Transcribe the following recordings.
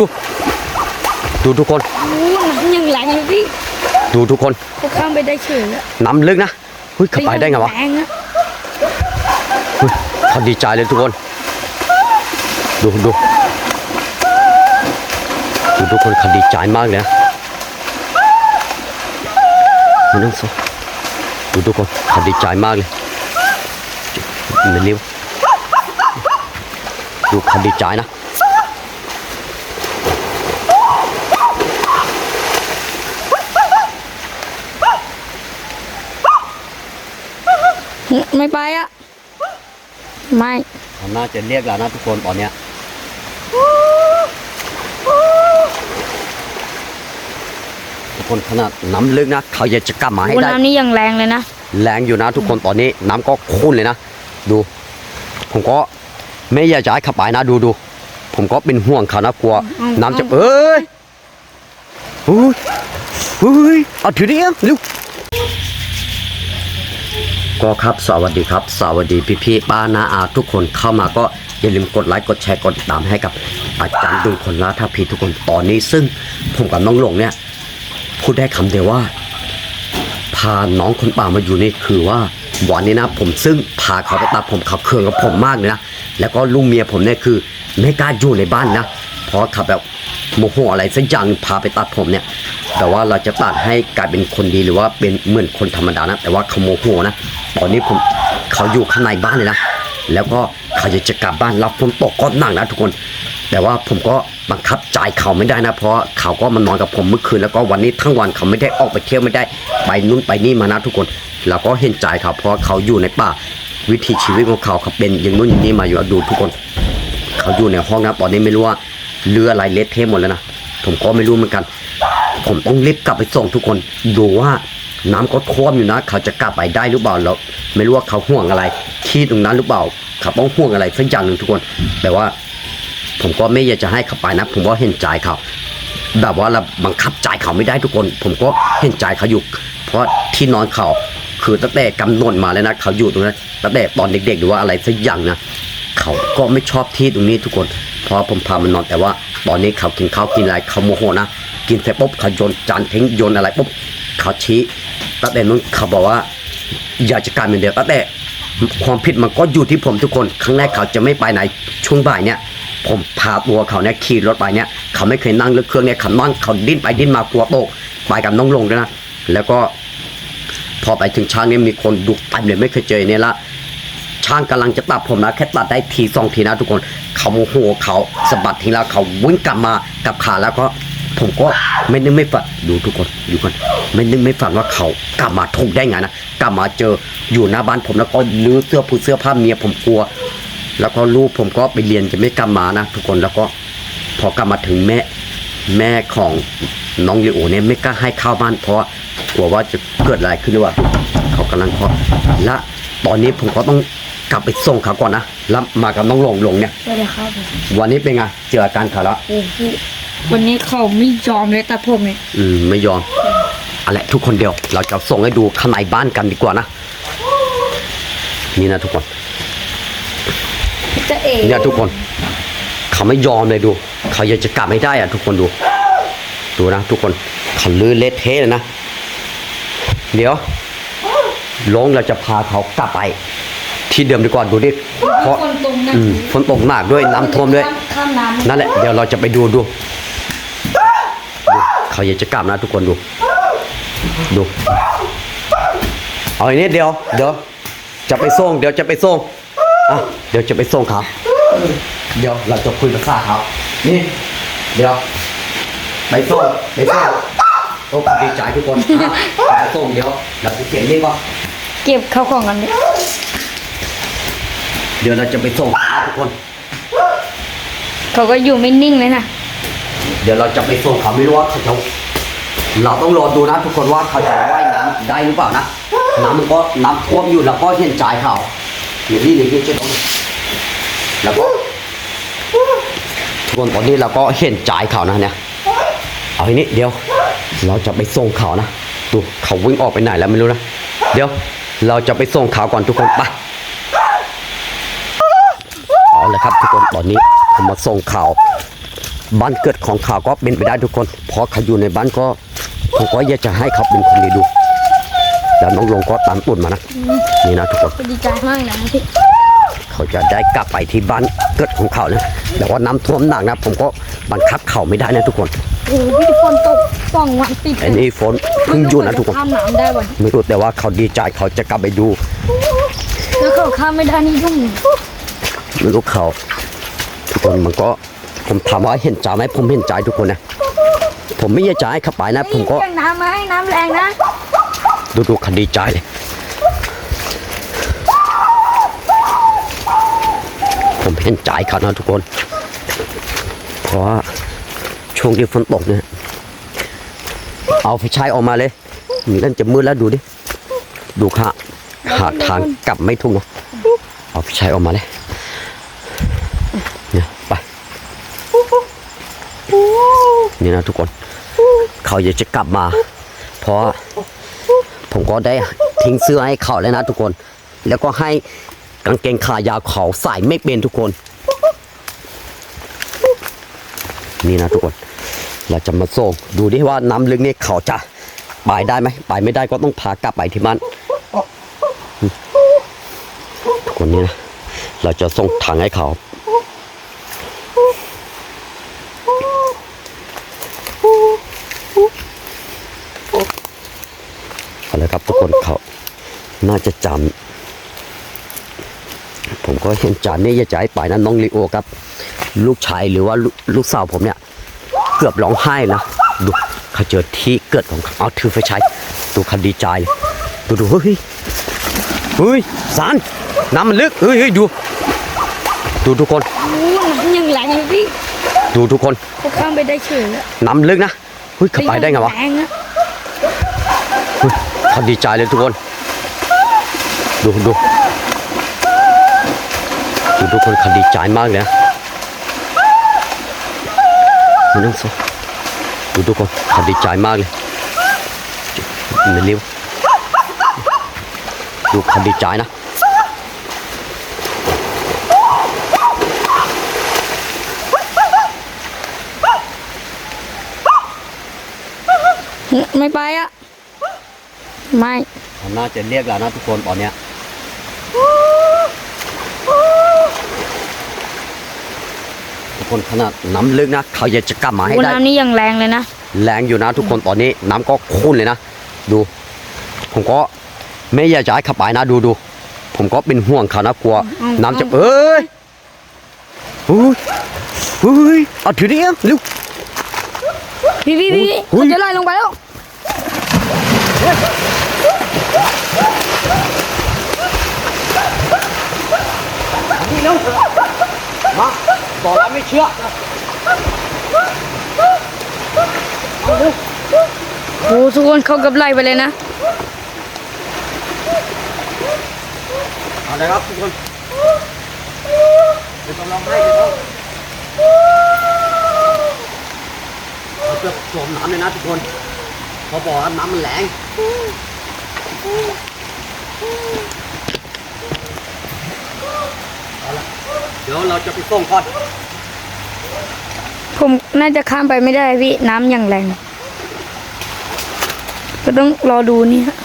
ดูดูทุกคนโอ้น้ำยังแรงเลยพี่ดูทุกคนเขาข้ามไปได้เฉยอะน้ำลึกนะเฮ้ยเขาไปได้ไงวะแรงอะเฮ้ยเขาดีใจเลยทุกคน ดูดูดูทุกคนเขาดีใจมากเลยนะมันต้องสดูทุกคนเขาดีใจมากเลยมันนิ้วดูเขาดีใจนะ ไม่ไปอะไม่เขาน่าจะเรียกแล้วนะทุกคนตอนเนี้ยทุกคนขนาดน้ำลึกนะเขาอยากจะกลับมาให้โอ้ได้ น้ำนี่ยังแรงเลยนะ แรงอยู่นะทุกคนตอนนี้น้ำก็ขุ่นเลยนะ ดู ผมก็ไม่อยากจะให้ขับไปนะดูดูผมก็เป็นห่วงเขานะกลัวอืมน้ำจะเอ้ยเฮ้ยเฮ้ยเอาถือดิเอ็มเร็ว ก็ครับสวัสดีครับ สวัสดีพี่พี่ๆป้านาอาทุกคนเข้ามาก็อย่าลืมกดไลค์กดแชร์กดติดตามให้กับอาจารย์ดุลคนละท่าพีทุกคนตอนนี้ซึ่งผมกับน้องหลงเนี่ยพูดได้คำเดียวว่า พาน้องคนป่ามาอยู่นี่คือว่าวันนี้นะผมซึ่งพาเขาไปตัดผมเขาเคืองกับผมมากเลยนะแล้วก็ลุงเมียผมเนี่ยคือไม่กล้าอยู่ในบ้านนะเพราะเขาแบบโมโหอะไรสักอย่างพาไปตัดผมเนี่ยแต่ว่าเราจะตัดให้กลายเป็นคนดีหรือว่าเป็นเหมือนคนธรรมดานะ แต่ว่าเขาโมโหนะ ตอนนี้ผมเขาอยู่ข้างในบ้านเลยนะ แล้วก็เขาจะจะกลับบ้านรับฝนตกก็หนักนะทุกคน แต่ว่าผมก็บังคับใจเขาไม่ได้นะ เพราะเขาก็มานอนกับผมเมื่อคืนแล้วก็วันนี้ทั้งวันเขาไม่ได้ออกไปเที่ยวไม่ได้ ไปนู่นไปนี่มานะทุกคนเราก็เห็นใจเขาเพราะเขาอยู่ในป่าวิถีชีวิตของเขาเขาเป็นอย่างนู้นอย่างนี้มาอยู่ดูทุกคน เขาอยู่ในห้องนะตอนนี้ไม่รู้ว่าเรืออะไรเละเทะหมดแล้วนะผมก็ไม่รู้เหมือนกัน ผมต้องรีบกลับไปส่งทุกคนดูว่า น้ำก็ท่วมอยู่นะ เขาจะกลับไปได้หรือเปล่าเราไม่รู้ว่าเขาห่วงอะไร ที่ตรงนั้นหรือเปล่าเขาต้องห่วงอะไรสักอย่างหนึ่งทุกคนแต่ว่า ผมก็ไม่อยากจะให้เขาไปนะ ผมก็เห็นใจเขาแบบว่าเราบังคับใจเขาไม่ได้ทุกคน ผมก็เห็นใจเขาอยู่ เพราะที่นอนเขาคือตั้งแต่กำหนดมาเลยนะ เขาอยู่ตรงนั้นตั้งแต่ตอนเด็ก ๆ หรือว่าอะไรสักอย่างนะเขาก็ไม่ชอบที่ตรงนี้ทุกคนเพราะผมพามันนอนแต่ว่า ตอนนี้เขากินข้าวกินอะไรเขาโมโหนะกินเสร็จปุ๊บเขาโยนจานทิ้งโยนอะไรปุ๊บเขาชี้ ตั้งแต่นู้นเขาบอกว่า อยากจะกลารเป็นเดียวตั้งแต่ความผิดมันก็อยู่ที่ผมทุกคนครั้งแรกเขาจะไม่ไปไหนช่วงบ่ายเนี่ย ผมพาตัวเขาเนี่ยขี่รถไปเนี่ย เขาไม่เคยนั่งรถเครื่องเนี่ยเขานั่งเขาดิ้นไปดิ้นมากลัวตกไปกับน้องลงด้วยนะแล้วก็ พอไปถึงช้างเนี่ยมีคนดุเต็มเลยไม่เคยเจอเนี่ยละช้างกำลังจะตัดผมนะแค่ตัดได้ทีสองทีนะทุกคน เขาโมโหเขาสะบัดทีแล้วเขาวิ่งกลับมากับขาแล้วก็ ผมก็ไม่นึกไม่ฝันดูทุกคนดูกันไม่นึกไม่ฝันว่าเขากลับมาถูกได้ไงนะกลับมาเจออยู่หน้าบ้านผมแล้วก็ลื้อเสื้อผ้าเสื้อผ้าเมียผมกลัว แล้วก็ลูกผมก็ไปเรียนจะไม่กลับมานะ ทุกคนแล้วก็พอกลับมาถึงแม่แม่ของน้องลิโอเนี่ยไม่กล้าให้เข้าบ้านเพราะกลัวว่าจะเกิดอะไรขึ้นหรือว่าเขากำลังเคาะและตอนนี้ผมก็ต้องกลับไปส่งเขาก่อนนะแล้วมากับน้องหลงหลงเนี่ยสวัสดีครับผมวันนี้เป็นไงเจออาการเขาแล้วโอ้พี่ วันนี้เขาไม่ยอมเลยตัดผมเนี่ยอืมไม่ยอมอะไรทุกคนเดียว เราจะส่งให้ดูข้างในบ้านกันดีกว่านะนี่นะทุกคนจะเอ๋เนี่ยทุกคน เขาไม่ยอมเลยดู เขาอยากจะกลับไม่ได้อะทุกคนดู ดูนะทุกคนเขาลื้อเละเทะเลยนะเดี๋ยวลงเราจะพาเขากลับไป ที่เดิมดีกว่าดูดิเพราะคนตรงนะอืมฝนตกหนักด้วยน้ำท่วมด้วยข้ามน้ำนั่นแหละเดี๋ยวเราจะไปดูดูดู เขาอยากจะกลับนะทุกคนดู ดู เอาอย่างนี้เดี๋ยว เดี๋ยว จะไปส่ง เดี๋ยวจะไปส่งอะเดี๋ยวจะไปส่งเขาเดี๋ยวเราจะคุยภาษาเขานี่ เดี๋ยว ไปส่ง ไปส่งโอ้ดีใจทุกคนอะไปส่งเดี๋ยว เราจะเขียนนี่ก่อนเก็บเข้าของกันเนี่ยเดี๋ยวเราจะไปส่งเขาทุกคน เขาก็อยู่ไม่นิ่งเลยนะ เดี๋ยวเราจะไปส่งเขาไม่รู้ว่าเขาจะเราต้องรอดูนะทุกคนว่าเขาจะว่ายน้ำได้หรือเปล่านะน้ำมันก็น้ำท่วมอยู่แล้วก็เห็นใจเขาหรือนี่หรือนี่จะต้องแล้วก็ทุกคนตอนนี้เราก็เห็นใจเขานะเนี่ยเอาทีนี้เดี๋ยวเราจะไปส่งเขานะดูเขาวิ่งออกไปไหนแล้วไม่รู้นะเดี๋ยวเราจะไปส่งเขาก่อนทุกคนไปเอาเลยครับทุกคนตอนนี้ผมมาส่งเขา บ้านเกิดของเขาก็เป็นไปได้ทุกคนเพราะเขาอยู่ในบ้านก็ผมก็อยากจะให้เขาเป็นคนดีดู แล้วน้องลงก็ตามตุ่นมานะนี่นะทุกคนก็ดีใจมากนะพี่เขาจะได้กลับไปที่บ้านเกิดของเขานะแต่ว่าน้ำท่วมหนักนะ ผมก็บังคับเขาไม่ได้นะทุกคนโอ้โหพี่ฝนตกสองวันติดอันนี้ฝนเพิ่งหยุดนะทุกคนข้ามน้ำได้วันไม่รู้แต่ว่าเขาดีใจเขาจะกลับไปดู แล้วเขาข้ามไม่ได้นี่ยุ่งไม่รู้เขาทุกคนมันก็ ผมถามว่าเห็นใจไหมผมเห็นใจทุกคนนะผมไม่อยากจะให้เขาไปนะ ผมก็เรียน้ำไหมน้ำแรงนะ ดูดูเขาดีใจเลยผมเห็นใจเขานะทุกคน เพราะว่าช่วงที่ฝนตกเนี่ยเอาไฟฉายออกมาเลยมีนั่นจะมืดแล้วดูดิ ดูค่ะหาทางกลับไม่ถูกนะเอาไฟฉายออกมาเลยเนี่ยไป นี่นะทุกคน เขาอยากจะกลับมา เพราะผมก็ได้ทิ้งเสื้อให้เขาแล้วนะทุกคน แล้วก็ให้กางเกงขายาวเขาใส่ไม่เป็นทุกคน นี่นะทุกคน เราจะมาส่งดูดิว่าน้ำลึกนี่เขาจะไปได้ไหมไปไม่ได้ก็ต้องพากลับไปที่บ้านทุกคนนี่นะเราจะส่งถังให้เขา เอาละครับทุกคนเขาน่าจะจำผมก็เห็นจานนี่อยากจะให้ไปนะน้องลิโอครับ ลูกชายหรือว่าลูกลูกสาวผมเนี่ย เกือบร้องไห้นะดูเขาเจอที่เกิดของเขาเอาถือไฟฉายดูเขาดีใจเลยดูดูเฮ้ยเฮ้ยสารน้ำมันลึกเฮ้ยเฮ้ยดู ดูทุกคนโอ้น้ำยังแรงเลยพี่ดูทุกคนเขาข้ามไปได้เฉยแล้วน้ำลึกนะเฮ้ยเขาไปได้ไงวะแรงนะ เขาดีใจเลยทุกคน ดูดูดูทุกคนเขาดีใจมากเลยนะมานั่งโซดูทุกคนเขาดีใจมากเลยเร็วดูเขาดีใจนะไม่ไปอะ ไม่เขาน่าจะเรียกแล้วนะทุกคนตอนเนี้ยทุกคนขนาดน้ำลึกนะเขาอยากจะกลับมาให้โอ้ได้น้ำนี่ยังแรงเลยนะแรงอยู่นะทุกคนตอนนี้น้ำก็ขุ่นเลยนะดู ผมก็ไม่อยากจะให้ขับไปนะดูดูผมก็เป็นห่วงเขานะกลัวอืมน้ำจะเอ้ยเฮ้ยเฮ้ยเอาถือดิเอ็มเร็วพี่พี่พี่โอ้ยเขาจะไล่ลงไปแล้ว นี่เร็วมาบอกแล้วไม่เชื่อเอาเร็วโอ้ทุกคนเขากับไล่ไปเลยนะเอาเลยครับทุกคนเดี๋ยวต้องร้องไห้เดี๋ยวต้องเขาจะจมน้ำเลยนะทุกคน เขาบอกว่าน้ำมันแรงเอาละเดี๋ยวเราจะไปส่งก่อนผมน่าจะข้ามไปไม่ได้พี่น้ำยังแรง ก็ต้องรอดูนี่ฮะ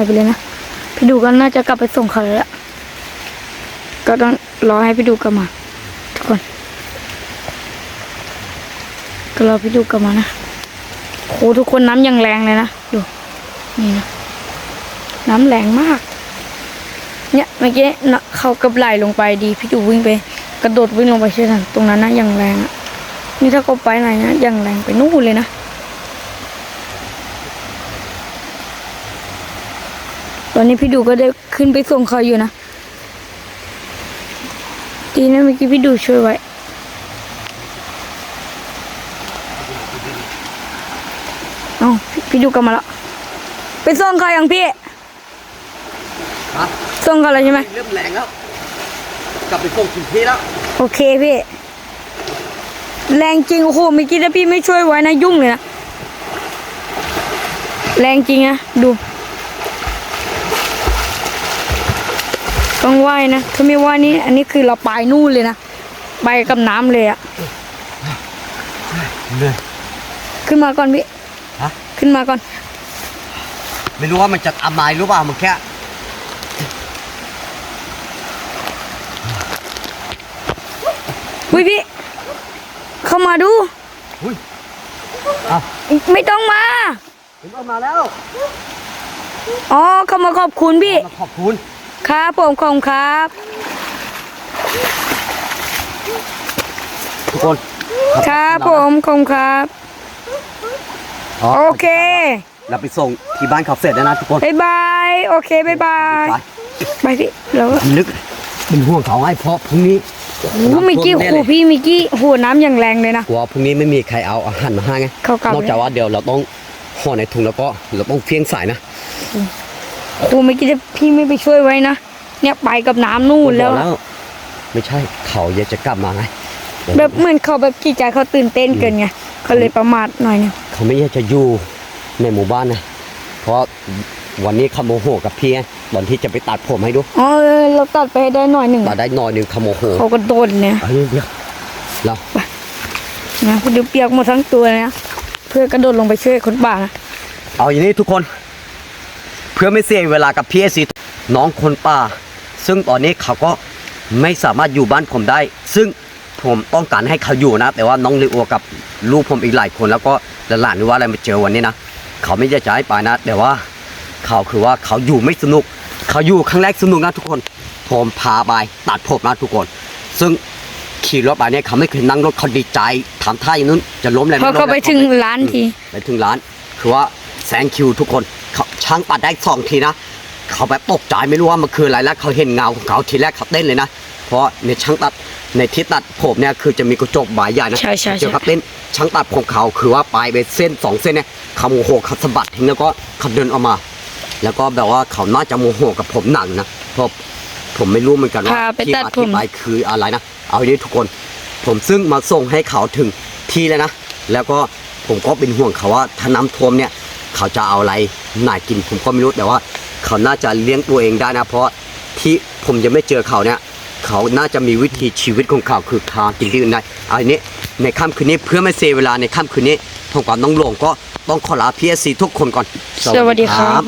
ายไปเลยนะพี่ดูก็น่าจะกลับไปส่งเขาแล้วก็ต้องรอให้พี่ดูกลับมา ทุกคน ก็รอพี่ดูกลับมานะโหทุกคนน้ำยังแรงเลยนะดูนี่นะน้ำแรงมาก เนี่ยเมื่อกี้เขากับไหลลงไปดี พี่ดูวิ่งไป กระโดดวิ่งลงไปเช่นนั้นตรงนั้นนะยังแรงอะนี่ถ้าเขาไปไหนนะยังแรงไปนู่นเลยนะ ตอนนี้พี่ดูก็ได้ขึ้นไปส่งเขาอยู่นะดีนะเมื่อกี้พี่ดูช่วยไว้เอาพี่พี่ดูกลับมาแล้วไปส่งเขาอย่างพี่ฮะส่งเขาแล้วใช่ไหมเริ่มแรงแล้วกลับไปส่งถึงที่แล้วโอเคพี่แรงจริงโอ้โหเมื่อกี้ถ้าพี่ไม่ช่วยไว้นะยุ่งเลยนะแรงจริงนะดู ต้องว่ายนะถ้าไม่ว่ายนี่อันนี้คือเราไปนู่นเลยนะไปกับน้ำเลยอะเหนื่อยขึ้นมาก่อนพี่ฮะขึ้นมาก่อน ไม่รู้ว่ามันจะทำไมรู้เปล่ามันแค่อุ้ยพี่ เข้ามาดู อุ้ยอะไม่ต้องมาผมเอามาแล้ว อ๋อเข้ามาขอบคุณพี่มาขอบคุณ ครับผมขอบคุณครับทุกคนครับผมขอบคุณครับอ๋อโอเค เราไปส่งที่บ้านเขาเสร็จแล้วนะทุกคนบายบายโอเคบายบายไปไปพี่แล้วก็นึกเป็นห่วงเขาให้เพราะพรุ่งนี้โอ้โหมิกกี้โอ้โหพี่มิกกี้โอ้โหน้ำอย่างแรงเลยนะกลัวพรุ่งนี้ไม่มีใครเอาอาหารมาให้ไงเข้ากลับนอกจากว่าเดี๋ยวเราต้องห่อในถุงแล้วก็เราต้องเฟี้ยงใส่นะ โอ้โหมิกกี้ถ้าพี่ไม่ไปช่วยไว้นะเนี่ยไปกับน้ำนู่นแล้วบอกไม่ใช่เขาอยากจะกลับมาไงแบบเหมือนเขาแบบจิตใจเขาตื่นเต้นเกินไงเขาเลยประมาทหน่อยนึงเขาไม่อยากจะอยู่ในหมู่บ้านนะเพราะวันนี้เขาโมโหกับพี่ไงตอนที่จะไปตัดผมให้ดูอ๋อเออเราตัดไปให้ได้หน่อยหนึ่งตัดได้หน่อยหนึ่งเขาโมโหเขาก็โดนเนี่ยเอ้ยเดี๋ยวเรานะเดี๋ยวเปียกหมดทั้งตัวเลยนะเพื่อกระโดดลงไปช่วยคนบ้านะ เอาอย่างนี้ทุกคนเพื่อไม่เสียเวลากับพี่เอซีน้องคนป่า ซึ่งตอนนี้เขาก็ไม่สามารถอยู่บ้านผมได้ ซึ่งผมต้องการให้เขาอยู่นะ แต่ว่าน้องลิโอกับลูกผมอีกหลายคน แล้วก็หลานๆหรือว่าอะไรมาเจอวันนี้นะเขาไม่จะจะให้ไปนะ แต่ว่าเขาคือว่าเขาอยู่ไม่สนุก เขาอยู่ครั้งแรกสนุกนะทุกคน ผมพาไปตัดผมนะทุกคน ซึ่งขี่รถไปเนี่ยเขาไม่เคยนั่งรถเขาดีใจทำท่าอย่างนู้นจะล้มเลยพอม่ล้มเขาไปแล้วถึงร้านทีไปถึงร้าน คือว่าแซงคิวทุกคนเขา ช่างตัดได้สองทีนะเขาแบบตกใจไม่รู้ว่ามันคืออะไรแล้วเขาเห็นเงาของเขาทีแรกเขาเต้นเลยนะเพราะในช่างตัดในที่ตัดผมเนี่ยคือจะมีกระจกบานใหญ่นะใช่ใช่ใช่เจอเขาเต้นช่างตัดของเขาคือว่าปลายไปเส้นสองเส้นเนี่ยเขาโมโหเขาสะบัดทิ้งแล้วก็เขาเดินออกมา แล้วก็แบบว่าเขาน่าจะโมโหกับผมหนักนะเพราะผมไม่รู้เหมือนกันว่าพาไปที่ตัดมาผมที่ไปคืออะไรนะเอาอย่างนี้ทุกคน ผมซึ่งมาส่งให้เขาถึงที่แล้วนะแล้วก็ผมก็เป็นห่วงเขาว่าถ้าน้ำท่วมเนี่ย เขาจะเอาอะไรหน่ายกินผมก็ไม่รู้แต่ว่า เขาน่าจะเลี้ยงตัวเองได้นะ เพราะที่ผมยังไม่เจอเขาเนี่ยเขาน่าจะมีวิธีชีวิตของเขาคือทางกินที่อื่นได้อันนี้ในค่ำคืนนี้เพื่อไม่เสียเวลาในค่ำคืนนี้ผมกับน้องหลงก็ต้องขอลาพีเอซีทุกคนก่อน สวัสดีครับ